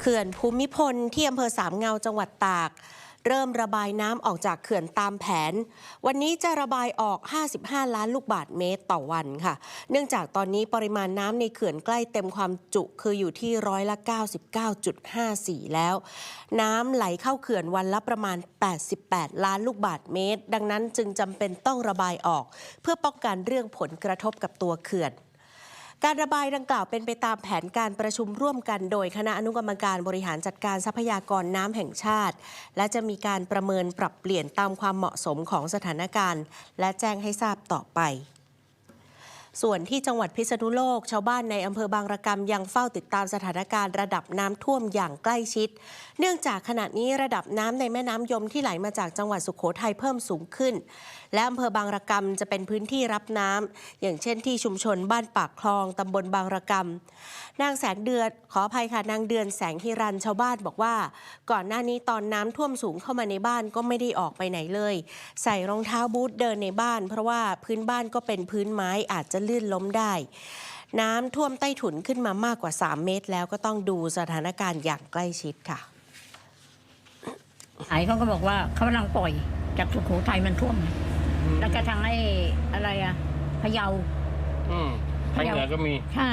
เขื่อนภูมิพลที่อำเภอสามเงาจังหวัดตาก เริ่มระบายน้ำออกจากเขื่อนตามแผน วันนี้จะระบายออก 55 ล้านลูกบาทเมตรต่อวันค่ะ เนื่องจากตอนนี้ปริมาณน้ำในเขื่อนใกล้เต็มความจุคืออยู่ที่ร้อยละ 99.54 แล้ว น้ำไหลเข้าเขื่อนวันละประมาณ 88 ล้านลูกบาทเมตร ดังนั้นจึงจำเป็นต้องระบายออก เพื่อป้องกันเรื่องผลกระทบกับตัวเขื่อน การระบายดังกล่าวเป็นไปตามแผนการประชุมร่วมกัน โดยคณะอนุกรรมการบริหารจัดการทรัพยากรน้ำแห่งชาติ และจะมีการประเมินปรับเปลี่ยนตามความเหมาะสมของสถานการณ์ และแจ้งให้ทราบต่อไป ส่วนที่จังหวัดพิษณุโลก ชาวบ้านในอำเภอบางระกำยังเฝ้าติดตามสถานการณ์ระดับน้ำท่วมอย่างใกล้ชิด เนื่องจากขณะนี้ระดับน้ำในแม่น้ำยมที่ไหลมาจากจังหวัดสุขโขทัยเพิ่มสูงขึ้น และอำเภอบางระกำจะเป็นพื้นที่รับน้ำอย่างเช่นที่ชุมชนบ้านปากคลองตำบลบางระกำนางแสงเดือนขออภัยค่ะนางเดือนแสงฮิรันชาวบ้านบอกว่า ก่อนหน้านี้ตอนน้ำท่วมสูงเข้ามาในบ้านก็ไม่ได้ออกไปไหนเลย ใส่รองเท้าบูทเดินในบ้าน เพราะว่าพื้นบ้านก็เป็นพื้นไม้อาจจะลื่นล้มได้ น้ำท่วมใต้ถุนขึ้นมามากกว่า 3 เมตร แล้วก็ต้องดูสถานการณ์อย่างใกล้ชิดค่ะไอ้เขาก็บอกว่าเขากำลังปล่อยจากสุโขทัยมันท่วม แล้วก็ทางไอ้อะไรอะพะเยาอืมทางเหนือก็มี ใช่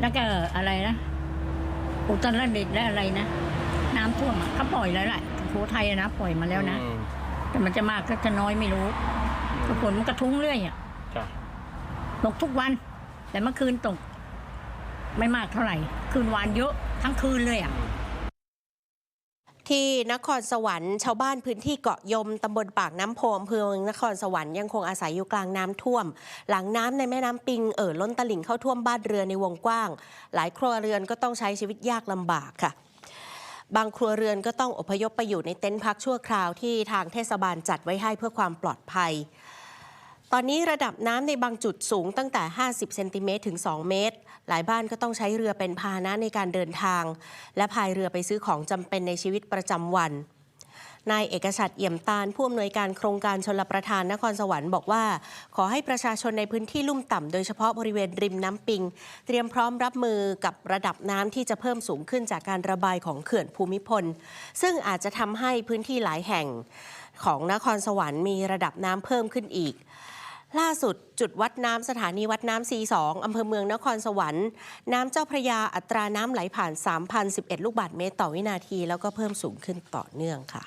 แล้วก็อะไรนะอุตรดิตถ์และอะไรนะน้ำท่วมอะเขาปล่อยแล้วแหละสุโขทัยอะนะปล่อยมาแล้วนะอืมแต่มันจะมากก็จะน้อยไม่รู้ก็ฝนมันกระทุ้งเรื่อยอะจ้ะ ตกทุกวัน แต่เมื่อคืนตก ไม่มากเท่าไหร่ คืนวานเยอะทั้งคืนเลยอะที่นครสวรรค์ชาวบ้านพื้นที่เกาะยมตำบลปากน้ำโพอำเภอเมืองนครสวรรค์ยังคงอาศัยอยู่กลางน้ำท่วม หลังน้ำในแม่น้ำปิงเอ่อล้นตลิ่งเข้าท่วมบ้านเรือนในวงกว้าง หลายครัวเรือนก็ต้องใช้ชีวิตยากลำบากค่ะ บางครัวเรือนก็ต้องอพยพไปอยู่ในเต็นท์พักชั่วคราวที่ทางเทศบาลจัดไว้ให้เพื่อความปลอดภัย ตอนนี้ระดับน้ำในบางจุดสูงตั้งแต่ 50 เซนติเมตรถึง 2 เมตร หลายบ้านก็ต้องใช้เรือเป็นพาหนะในการเดินทาง และพายเรือไปซื้อของจำเป็นในชีวิตประจำวัน นายเอกชัดเอี่ยมตาลผู้อำนวยการโครงการชลประทานนครสวรรค์บอกว่า ขอให้ประชาชนในพื้นที่ลุ่มต่ำโดยเฉพาะบริเวณริมน้ำปิง เตรียมพร้อมรับมือกับระดับน้ำที่จะเพิ่มสูงขึ้นจากการระบายของเขื่อนภูมิพล ซึ่งอาจจะทำให้พื้นที่หลายแห่งของนครสวรรค์มีระดับน้ำเพิ่มขึ้นอีกล่าสุดจุดวัดน้ำสถานีวัดน้ำ C2 อำเภอเมืองนครสวรรค์ น้ำเจ้าพระยาอัตราน้ำไหลผ่าน 3,011 ลูกบาศก์เมตรต่อวินาที แล้วก็เพิ่มสูงขึ้นต่อเนื่องค่ะ